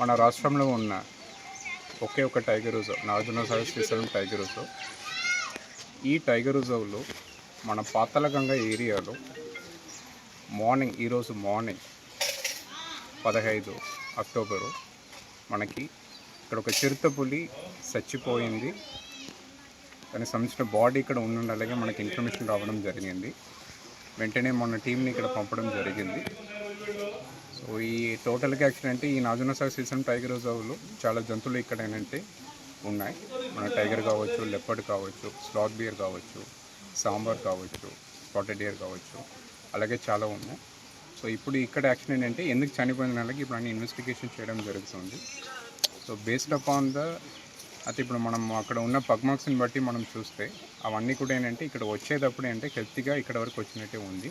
మన రాష్ట్రంలో ఉన్న ఒకే ఒక tiger reserve Nagarjuna Sagar Srisailam tiger reserve. ఈ టైగర్ రిజర్వ్లో మన పాతలగంగ ఏరియాలో మార్నింగ్ ఈరోజు మార్నింగ్ పదహైదు అక్టోబరు మనకి ఇక్కడ ఒక చిరుతపులి చచ్చిపోయింది. దానికి సంబంధించిన బాడీ ఇక్కడ ఉండాలని మనకి ఇన్ఫర్మేషన్ రావడం జరిగింది. వెంటనే మొన్న టీంని ఇక్కడ పంపడం జరిగింది. ఈ టోటల్గా యాక్చువల్ అంటే ఈ నాజున సాగర్ సీజన్ టైగర్ రిజర్వ్లు చాలా జంతువులు ఇక్కడ ఏంటంటే ఉన్నాయి. మన టైగర్ కావచ్చు లెపర్డ్ కావచ్చు స్లాత్ బియర్ కావచ్చు సాంబార్ కావచ్చు స్పాటెడ్ డియర్ కావచ్చు అలాగే చాలా ఉన్నాయి. సో ఇప్పుడు ఇక్కడ యాక్షన్ ఏంటంటే ఎందుకు చనిపోయిన నెలకి ఇప్పుడు అన్ని ఇన్వెస్టిగేషన్ చేయడం జరుగుతుంది. సో బేస్డ్ అపాన్ ద అయితే ఇప్పుడు మనం అక్కడ ఉన్న పగ్మాక్స్ని బట్టి మనం చూస్తే అవన్నీ కూడా ఏంటంటే ఇక్కడ వచ్చేటప్పుడు ఏంటంటే హెల్తీగా ఇక్కడ వరకు వచ్చినట్టే ఉంది.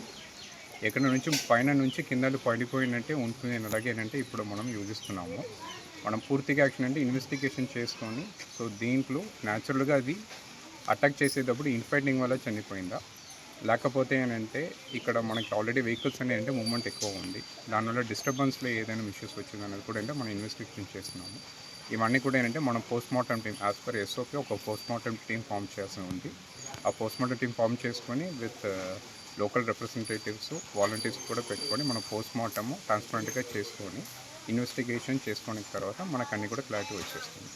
ఎక్కడ నుంచి పైన నుంచి కింద పడిపోయినట్టే ఉంటుంది అని అలాగే ఇప్పుడు మనం యూజిస్తున్నాము. మనం పూర్తిగా యాక్షన్ అంటే ఇన్వెస్టిగేషన్ చేసుకొని సో దీంట్లో న్యాచురల్గా అది అటాక్ చేసేటప్పుడు ఇన్ఫైటింగ్ వల్ల చనిపోయిందా? లేకపోతే ఏంటంటే ఇక్కడ మనకి ఆల్రెడీ వెహికల్స్ అనేది అంటే మూమెంట్ ఎక్కువ ఉంది. దానివల్ల డిస్టర్బెన్స్లో ఏదైనా ఇష్యూస్ వచ్చింది అనేది కూడా అంటే మనం ఇన్వెస్టిగేషన్ చేస్తున్నాము. ఇవన్నీ కూడా ఏంటంటే మనం post mortem team as per SOP ఒక పోస్ట్ మార్టం టీం ఫామ్ చేయాల్సి ఉంది. ఆ పోస్ట్ మార్టం టీం ఫామ్ చేసుకొని విత్ లోకల్ రిప్రజెంటేటివ్స్ వాలంటీర్స్ కూడా పెట్టుకొని మనం పోస్ట్ మార్టము ట్రాన్స్పరెంట్గా చేసుకొని ఇన్వెస్టిగేషన్ చేసుకున్న తర్వాత మనకు అన్నీ కూడా క్లారిటీ వచ్చేస్తుంది.